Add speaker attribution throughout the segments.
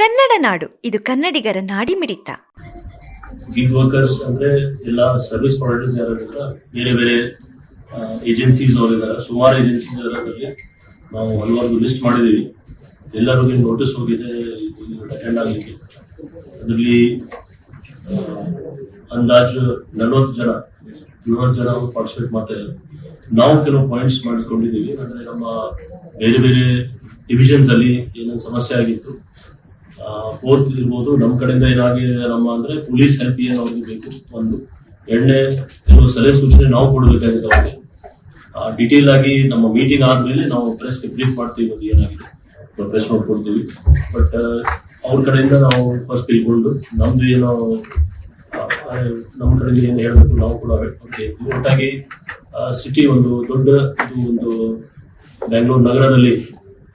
Speaker 1: ಕನ್ನಡ ನಾಡು, ಇದು ಕನ್ನಡಿಗರ ನಾಡಿ ಮಿಡಿತ.
Speaker 2: ಗಿಗ್ ವರ್ಕರ್ಸ್ ಅಂದ್ರೆ ಎಲ್ಲ ಸರ್ವಿಸ್ ಪ್ರೊವೈಡರ್ಸ್ ಯಾರಿದ್ದಾರೆ ಬೇರೆ ಬೇರೆ ಏಜೆನ್ಸೀಸ್ ಅವರಿದ್ದಾರೆ ಸುಮಾರು ಏಜೆನ್ಸೀಸ್ ಅದರಲ್ಲಿ. ನಾವು ಹಲವಾರು ಲಿಸ್ಟ್ ಮಾಡಿದೀವಿ ಎಲ್ಲರಿಗೂ ನೋಟಿಸ್ ಹೋಗಿದೆ ಅಟೆಂಡ್ ಆಗಲಿಕ್ಕೆ. ಅದರಲ್ಲಿ ಅಂದಾಜು ನಲವತ್ತು ಜನ ನಲವತ್ತು ಜನ ಪಾರ್ಟಿಸಿಪೇಟ್ ಮಾಡ್ತಾ ಇದ್ದಾರೆ. ನಾವು ಕೆಲವು ಪಾಯಿಂಟ್ಸ್ ಮಾಡಿಕೊಂಡಿದ್ದೀವಿ ಅಂದ್ರೆ ನಮ್ಮ ಬೇರೆ ಬೇರೆ ಡಿವಿಷನ್ಸ್ ಅಲ್ಲಿ ಏನೇನು ಸಮಸ್ಯೆ ಆಗಿತ್ತು ಫೋರ್ತ್ ಇರ್ಬೋದು ನಮ್ಮ ಕಡೆಯಿಂದ ಏನಾಗಿದೆ ನಮ್ಮ ಅಂದ್ರೆ ಪೊಲೀಸ್ ಹೆಲ್ಪ್ ಏನು ಅವ್ರಿಗೆ ಬೇಕು ಒಂದು. ಎರಡನೇ ಕೆಲವು ಸಲಹೆ ಸೂಚನೆ ನಾವು ಕೊಡಬೇಕಾಗಿದೆ ಅವ್ರಿಗೆ. ಡಿಟೇಲ್ ಆಗಿ ನಮ್ಮ ಮೀಟಿಂಗ್ ಆದ್ಮೇಲೆ ನಾವು ಪ್ರೆಸ್ಗೆ ಬ್ರೀಫ್ ಮಾಡ್ತೀವಿ ಅದು ಏನಾಗಿದೆ. ಪ್ರೆಸ್ ನೋಟ್ ಕೊಡ್ತೀವಿ. ಬಟ್ ಅವ್ರ ಕಡೆಯಿಂದ ನಾವು ಫಸ್ಟ್ ತಿಳ್ಕೊಂಡು ನಮ್ದು ಏನೋ ನಮ್ಮ ಕಡೆಯಿಂದ ಏನು ಹೇಳಬೇಕು ನಾವು ಕೂಡ ಒಟ್ಟಾಗಿ ಸಿಟಿ ಒಂದು ದೊಡ್ಡ ಇದು ಒಂದು ಬೆಂಗಳೂರು ನಗರದಲ್ಲಿ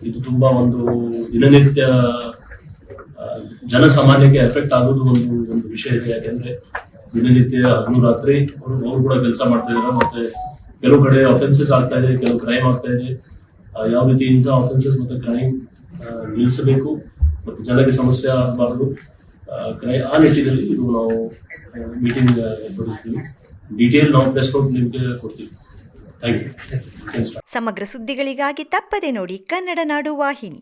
Speaker 2: ಇದು ತುಂಬಾ ಒಂದು ದಿನನಿತ್ಯ ಆ, ಸಮಾಜಕ್ಕೆ ಎಫೆಕ್ಟ್ ಆಗೋದು ಒಂದು ಒಂದು ವಿಷಯ ಇದೆ. ಯಾಕೆಂದ್ರೆ ದಿನನಿತ್ಯ ಹಗಲು ರಾತ್ರಿ ಅವರು ಕೂಡ ಕೆಲಸ ಮಾಡ್ತಾ ಇದ್ದಾರೆ. ಮತ್ತೆ ಕೆಲವು ಕಡೆ ಅಫೆನ್ಸಸ್ ಆಗ್ತಾ ಇದೆ ಕೆಲವು ಕ್ರೈಮ್ ಆಗ್ತಾ ಇದೆ. ಯಾವ ರೀತಿ ಇಂಥ ಅಫೆನ್ಸಸ್ ಮತ್ತೆ ಕ್ರೈಮ್ ನಿಲ್ಲಿಸಬೇಕು ಮತ್ತು ಜನರಿಗೆ ಸಮಸ್ಯೆ ಆಗಬಾರದು ಕ್ರೈ ಆ ನಿಟ್ಟಿನಲ್ಲಿ ಇದು ನಾವು ಮೀಟಿಂಗ್ ಏರ್ಪಡಿಸ್ತೀವಿ. ಡೀಟೇಲ್ ನಾವು ಪ್ರೆಸ್ ಕೊಟ್ಟು ನಿಮಗೆ ಕೊಡ್ತೀವಿ.
Speaker 1: ಸಮಗ್ರ ಸುದ್ದಿಗಳಿಗಾಗಿ ತಪ್ಪದೆ ನೋಡಿ ಕನ್ನಡ ನಾಡು ವಾಹಿನಿ.